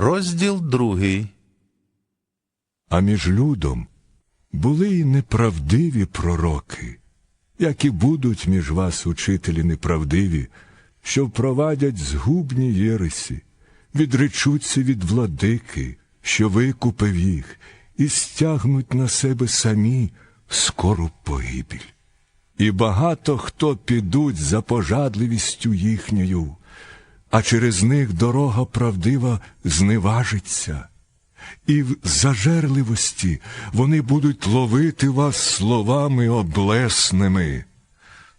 Розділ другий. А між людом були й неправдиві пророки, як і будуть між вас учителі неправдиві, що впровадять згубні єресі, відречуться від владики, що викупив їх, і стягнуть на себе самі скору погибіль. І багато хто підуть за пожадливістю їхньою, а через них дорога правдива зневажиться. І в зажерливості вони будуть ловити вас словами облесними.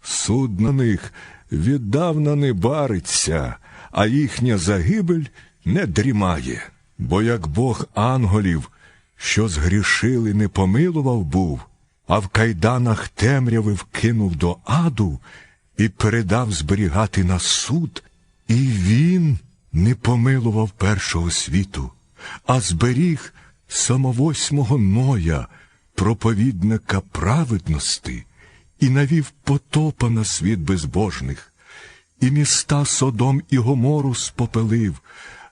Суд на них віддавна не бариться, а їхня загибель не дрімає. Бо як Бог анголів, що згрішили, не помилував був, а в кайданах темряви вкинув до аду і передав зберігати на суд, і він не помилував першого світу, а зберіг самовосьмого Ноя, проповідника праведності, і навів потопа на світ безбожних, і міста Содом і Гомору спопелив,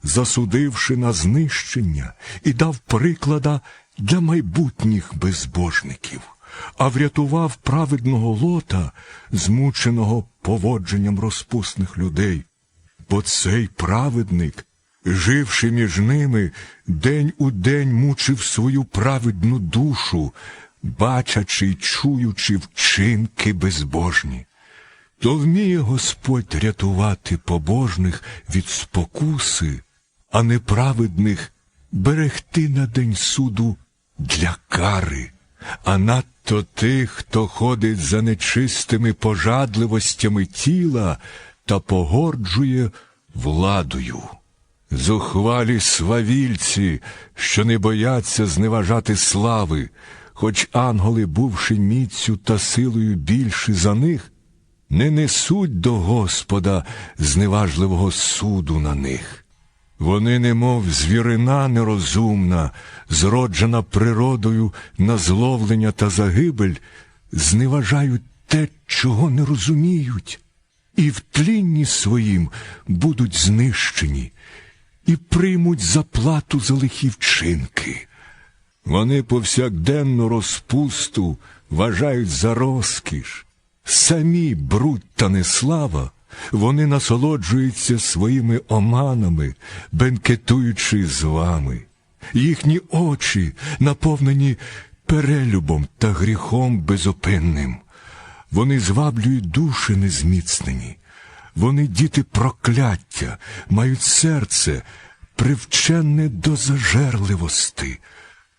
засудивши на знищення, і дав приклада для майбутніх безбожників, а врятував праведного лота, змученого поводженням розпусних людей. Бо цей праведник, живши між ними, день у день мучив свою праведну душу, бачачи й чуючи вчинки безбожні. То вміє Господь рятувати побожних від спокуси, а неправедних берегти на день суду для кари, а надто тих, хто ходить за нечистими пожадливостями тіла та погорджує владою. Зухвалі свавільці, що не бояться зневажати слави, хоч ангели, бувши міцю та силою більші за них, не несуть до Господа зневажливого суду на них. Вони, немов звірина нерозумна, зроджена природою на зловлення та загибель, зневажають те, чого не розуміють, і в тлінні своїм будуть знищені, і приймуть заплату за лихі вчинки. Вони повсякденну розпусту вважають за розкіш, самі бруд та неслава, вони насолоджуються своїми оманами, бенкетуючи з вами. Їхні очі наповнені перелюбом та гріхом безупинним. Вони зваблюють душі незміцнені. Вони діти прокляття, мають серце, привчене до зажерливости.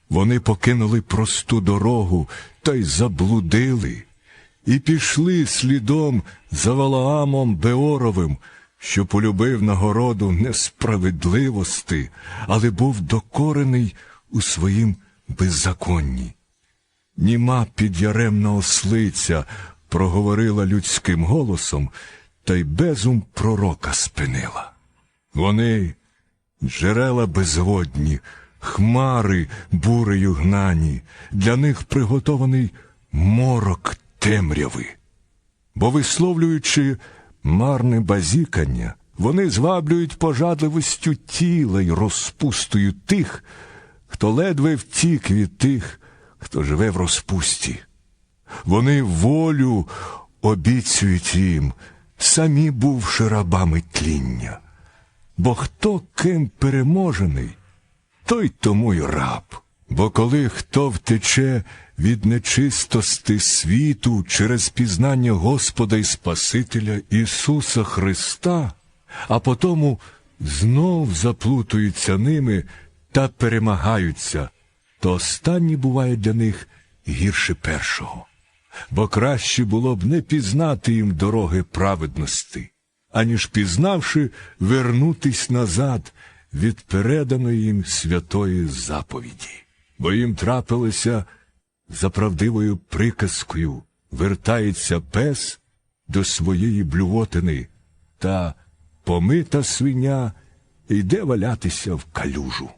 Вони покинули просту дорогу та й заблудили, і пішли слідом за Валаамом Беоровим, що полюбив нагороду несправедливости, але був докорений у своїм беззаконні. Німа підяремна ослиця проговорила людським голосом, та й безум пророка спинила. Вони джерела безводні, хмари бурею гнані, для них приготований морок темряви. Бо, висловлюючи марне базікання, вони зваблюють пожадливостю тіла й розпустою тих, хто ледве втік від тих, хто живе в розпусті. Вони волю обіцюють їм, самі бувши рабами тління. Бо хто ким переможений, той тому й раб. Бо коли хто втече від нечистости світу через пізнання Господа і Спасителя Ісуса Христа, а потому знов заплутуються ними та перемагаються, то останні буває для них гірше першого. Бо краще було б не пізнати їм дороги праведності, аніж пізнавши, вернутись назад від переданої їм святої заповіді. Бо їм трапилося за правдивою приказкою вертається пес до своєї блювотини, та помита свиня йде валятися в калюжу.